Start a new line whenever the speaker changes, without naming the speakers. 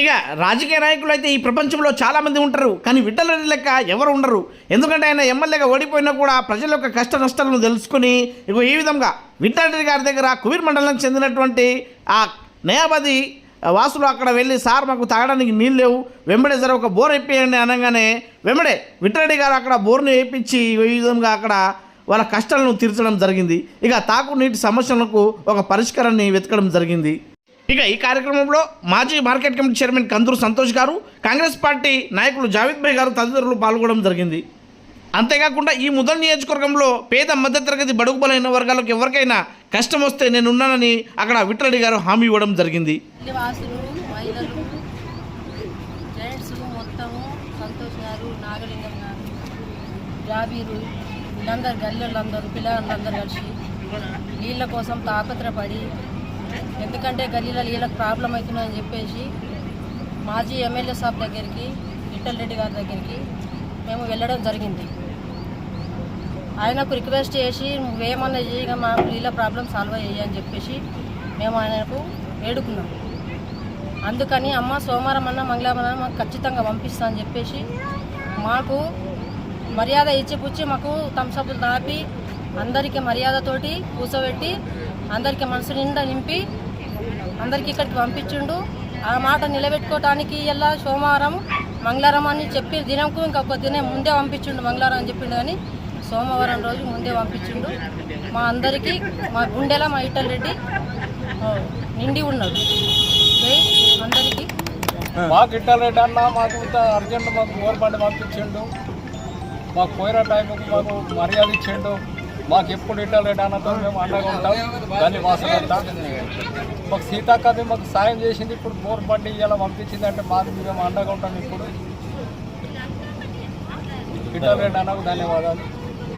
ఇక రాజకీయ నాయకులు అయితే ఈ ప్రపంచంలో చాలామంది ఉంటారు కానీ విఠలరెడ్డి లెక్క ఎవరు ఉండరు. ఎందుకంటే ఆయన ఎమ్మెల్యేగా ఓడిపోయినా కూడా ప్రజల యొక్క కష్ట నష్టాలను తెలుసుకుని ఇగో ఈ విధంగా విఠలరెడ్డి గారి దగ్గర కుబీర్ మండలానికి చెందినటువంటి ఆ నయాబది వాసులు అక్కడ వెళ్ళి సార్ మాకు తాగడానికి నీళ్ళు లేవు వెంబడే జర ఒక బోర్ వేపియండి అనగానే వెంబడే విఠలరెడ్డి గారు అక్కడ బోర్ని వేయించి ఈ విధంగా అక్కడ వాళ్ళ కష్టాలను తీర్చడం జరిగింది. ఇక తాకు నీటి సమస్యలకు ఒక పరిష్కారాన్ని వెతకడం జరిగింది. ఇక ఈ కార్యక్రమంలో మాజీ market committee chairman Kanduru Santosh garu Congress party నాయకులు జావేద్ భాయ్ గారు తదితరులు పాల్గొనడం జరిగింది. అంతేకాకుండా ఈ ముదల్ నియోజకవర్గంలో పేద మధ్యతరగతి బడుగు బలైన వర్గాలకు ఎవరికైనా కష్టం వస్తే నేనున్నానని అక్కడ విట్లరెడ్డి గారు హామీ ఇవ్వడం జరిగింది.
సంతోష్ గారు నాగలింగం గారు జాబీరు వీళ్ళందరూ గల్లీలందరూ పిల్లలందరూ కలిసి నీళ్ళ కోసం తాపత్రపడి ఎందుకంటే గల్లీలో వీళ్ళకి ప్రాబ్లం అవుతుందని చెప్పేసి మాజీ ఎమ్మెల్యే సాబ్ దగ్గరికి విఠల్ రెడ్డి గారి దగ్గరికి మేము వెళ్ళడం జరిగింది. ఆయనకు రిక్వెస్ట్ చేసి నువ్వేమన్నా చేయగా మా నీళ్ళ ప్రాబ్లం సాల్వ్ అయ్యి అని చెప్పేసి మేము ఆయనకు వేడుకున్నాం. అందుకని అమ్మ సోమవారం అన్న మంగళవారం అన్న మాకు ఖచ్చితంగా పంపిస్తా అని చెప్పేసి మాకు మర్యాద ఇచ్చి పుచ్చి మాకు థమ్సప్లు తాపి అందరికీ మర్యాదతోటి కూర్చోబెట్టి అందరికీ మనసు నిండా నింపి అందరికీ ఇక్కడికి పంపించిండు. ఆ మాట నిలబెట్టుకోవటానికి ఇలా సోమవారం మంగళవారం అని చెప్పి దినంకు ఇంకొక దినం ముందే పంపించిండు మంగళవారం అని చెప్పిండు కానీ సోమవారం రోజు ముందే పంపించిండు. మా అందరికీ మా గుండెలో మా ఇటల్ రెడ్డి నిండి ఉన్నాడు అందరికీ.
మాకు ఇట్టాలేట అన్న మాకు ఇంత అర్జెంట్ మాకు ఓర్పండి పంపించిండు. మాకు పోయిన టైంకి మాకు మర్యాద ఇచ్చిండు. మాకు ఎప్పుడు ఇట్టాలేట అన్నతో మేము అండగా ఉంటాం. దాన్ని వాసనంతా మాకు సీతాకాది మాకు సాయం చేసింది ఇప్పుడు బోర్ బండి ఇలా పంపించింది అంటే మాకు మేము అండగా ఉంటాం ఇప్పుడు. ఇట్టాలేట అన్నకు ధన్యవాదాలు.